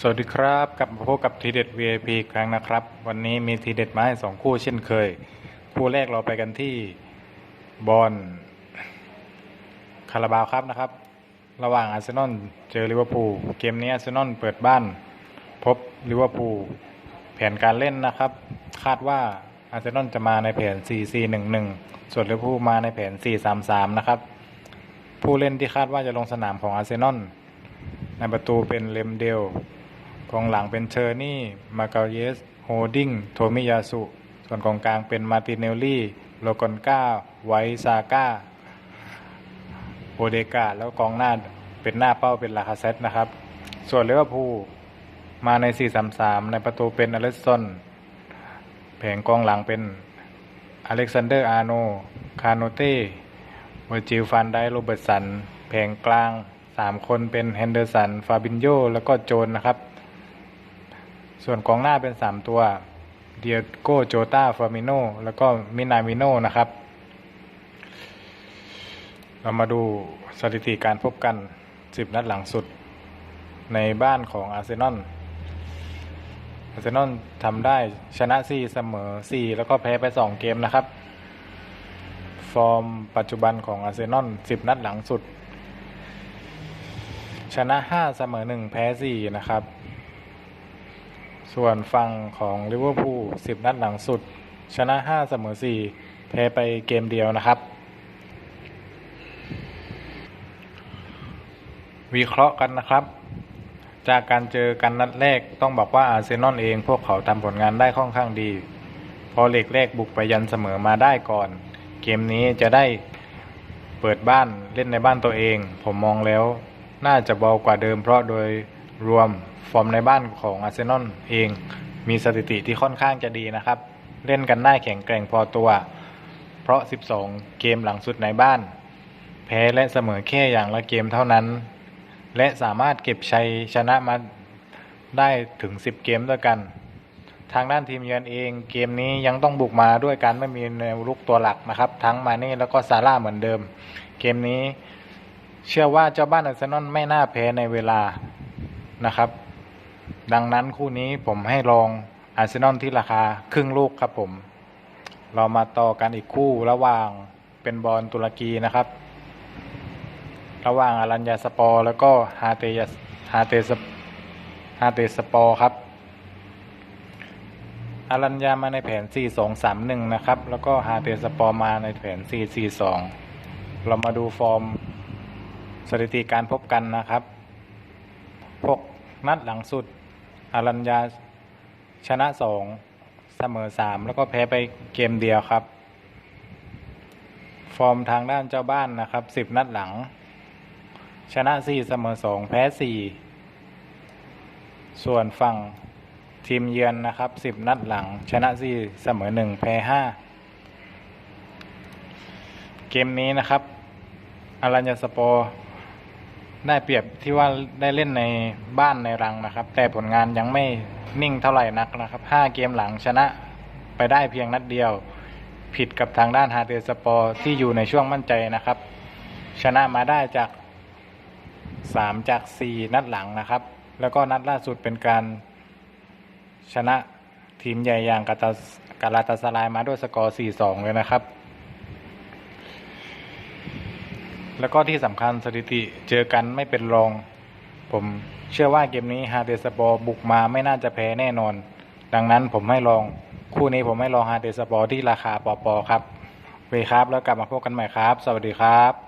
สวัสดีครับกลับมาพบกับทีเด็ด VIP อีกครั้งนะครับ วันนี้มีทีเด็ดมาให้สองคู่เช่นเคย คู่แรกเราไปกันที่บอลคาราบาวครับนะครับ ระหว่างอาร์เซนอลเจอลิเวอร์พูลเกมนี้อาร์เซนอลเปิดบ้าน พบลิเวอร์พูลแผนการเล่นนะครับ คาดว่าอาร์เซนอลจะมาในแผน 4-4-1-1 ส่วนลิเวอร์พูลมาในแผน 4-3-3 นะครับ ผู้เล่นที่คาดว่าจะลงสนามของอาร์เซนอลในประตูเป็นเลมเดล กองหลังเป็นเชอร์นี่ มาเกาเยส โฮดิงโทมิยาสุ ส่วนกองกลางเป็นมาติเนลลี่ โลกอนกาไวซาก้า โอเดกา แล้วกองหน้าเป็นหน้าเป้าเป็นลาคาเซตนะครับ ส่วนเลเวอร์พูลมาใน 4-3-3 ในประตูเป็นอเล็กซอน แผงกองหลังเป็นอเล็กซานเดอร์ อาร์โน คาโนเต้เวอร์จิลฟันไดโรเบิร์ตสัน แผงกลาง 3 คนเป็นแฮนเดอร์สัน ฟาบินโย แล้วก็โจนนะครับ ส่วนกองหน้าเป็น 3 ตัวเดียโกโจตาฟามิโนแล้วก็มินามิโนนะครับ เรามาดูสถิติการพบกัน 10 นัดหลังสุด ในบ้านของอาร์เซนอลอาร์เซนอลทำได้ชนะ 4 เสมอ 4 แล้วก็แพ้ไป 2 เกมนะครับ ฟอร์มปัจจุบันของอาร์เซนอล10 นัดหลังสุด ชนะ 5 เสมอ 1 แพ้ 4 นะครับ ส่วนฝั่งของลิเวอร์พูล10นัดหลังสุด ชนะ5เสมอ4แพ้ไปเกมเดียวนะครับ วิเคราะห์กันนะครับ จากการเจอกันนัดแรกต้องบอกว่าอาร์เซนอลเองพวกเขาทำผลงานได้ค่อนข้างดี พอเหล็กแรกบุกไปยันเสมอมาได้ก่อน เกมนี้จะได้เปิดบ้านเล่นในบ้านตัวเอง ผมมองแล้ว น่าจะเบากว่าเดิมเพราะโดยรวม ฟอร์มในบ้านของอาร์เซนอลเองมีสถิติที่ค่อนข้างจะดีนะครับ เล่นกันได้แข็งแกร่งพอตัว เพราะ 12 เกมหลังสุดในบ้าน แพ้และเสมอแค่อย่างละเกมเท่านั้น และสามารถเก็บชัยชนะมาได้ถึง 10 เกมด้วยกัน ทางด้านทีมเยือนเองเกมนี้ยังต้องบุกมาด้วยการไม่มีแนวรุกตัวหลักนะครับ ทั้งมาเน่แล้วก็ซาร่าเหมือนเดิม เกมนี้เชื่อว่าเจ้าบ้านอาร์เซนอลไม่น่าแพ้ในเวลานะครับ ดังนั้นคู่นี้ผมให้ลองอาร์เซนอลที่ราคาครึ่งลูกครับผม เรามาต่อกันอีกคู่ระหว่างเป็นบอลตุรกีนะครับ ระหว่างอารัญญาสปอร์ แล้วก็ฮาเตยสฮาเตสฮาเตสปอร์ครับอารัญญามาในแผน 4-2-3-1 นะครับ แล้วก็ฮาเตสปอร์มาในแผน 4-4-2 เรามาดูฟอร์มสถิติการพบกันนะครับพวกนัดหลังสุด อารัญญาชนะ2เสมอ3แล้วก็แพ้ไปเกมเดียวครับ ฟอร์มทางด้านเจ้าบ้านนะครับ10นัดหลัง ชนะ4เสมอ2แพ้4ส่วนฝั่งทีมเยือนนะครับ10นัดหลัง ชนะ4เสมอ1แพ้5เกมนี้นะครับอารัญญาสปอร์ ได้เปรียบที่ว่าได้เล่นในบ้านในรังนะครับ แต่ผลงานยังไม่นิ่งเท่าไหร่นักนะครับ 5 เกมหลังชนะไปได้เพียงนัดเดียว ผิดกับทางด้านฮาเตสปอร์ที่อยู่ในช่วงมั่นใจนะครับ ชนะมาได้จาก 3 จาก 4 นัดหลังนะครับ แล้วก็นัดล่าสุดเป็นการชนะทีมใหญ่อย่างกาตากาลาตาสลายมาด้วยสกอร์ 4-2 เลยนะครับ แล้วก็ที่สำคัญสถิติเจอกันไม่เป็นรอง ผมเชื่อว่าเกมนี้ฮาเดสปอร์บุกมาไม่น่าจะแพ้แน่นอน ดังนั้นผมให้ลองคู่นี้ผมให้ลองฮาเดสปอร์ที่ราคาปอปอครับเวครับแล้วกลับมาพบกันใหม่ครับ สวัสดีครับ